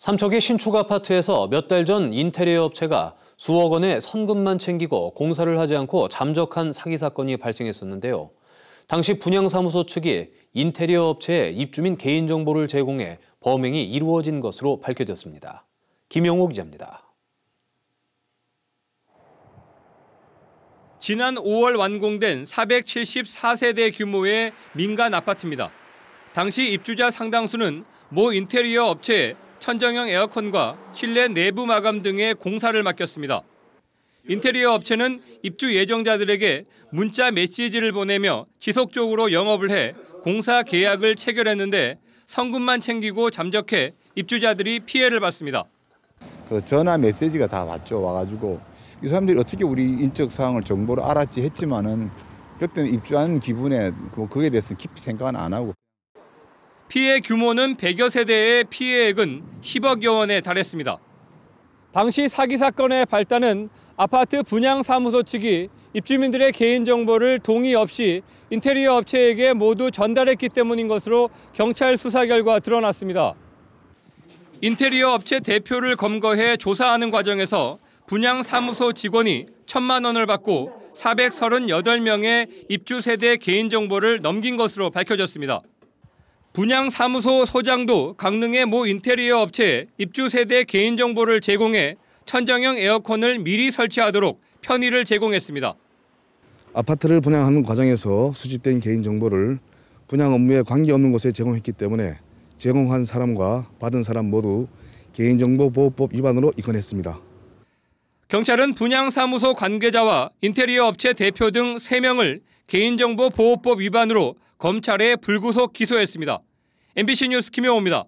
삼척의 신축 아파트에서 몇 달 전 인테리어 업체가 수억 원의 선금만 챙기고 공사를 하지 않고 잠적한 사기 사건이 발생했었는데요. 당시 분양사무소 측이 인테리어 업체에 입주민 개인정보를 제공해 범행이 이루어진 것으로 밝혀졌습니다. 김영호 기자입니다. 지난 5월 완공된 474세대 규모의 민간 아파트입니다. 당시 입주자 상당수는 모 인테리어 업체에 천정형 에어컨과 실내 내부 마감 등의 공사를 맡겼습니다. 인테리어 업체는 입주 예정자들에게 문자 메시지를 보내며 지속적으로 영업을 해 공사 계약을 체결했는데 성금만 챙기고 잠적해 입주자들이 피해를 봤습니다. 그 전화 메시지가 다 왔죠. 와가지고 이 사람들이 어떻게 우리 인적 사항을 정보를 알았지 했지만은 그때는 입주한 기분에 뭐 그에 대해서 깊이 생각은 안 하고 피해 규모는 100여 세대의 피해액은 10억여 원에 달했습니다. 당시 사기 사건의 발단은 아파트 분양 사무소 측이 입주민들의 개인 정보를 동의 없이 인테리어 업체에게 모두 전달했기 때문인 것으로 경찰 수사 결과 드러났습니다. 인테리어 업체 대표를 검거해 조사하는 과정에서 분양 사무소 직원이 천만 원을 받고 438명의 입주 세대 개인 정보를 넘긴 것으로 밝혀졌습니다. 분양사무소 소장도 강릉의 모 인테리어 업체에 입주 세대 개인정보를 제공해 천정형 에어컨을 미리 설치하도록 편의를 제공했습니다. 아파트를 분양하는 과정에서 수집된 개인정보를 분양 업무에 관계없는 곳에 제공했기 때문에 제공한 사람과 받은 사람 모두 개인정보보호법 위반으로 입건했습니다. 경찰은 분양사무소 관계자와 인테리어 업체 대표 등 3명을 개인정보보호법 위반으로 검찰에 불구속 기소했습니다. MBC 뉴스 김영호입니다.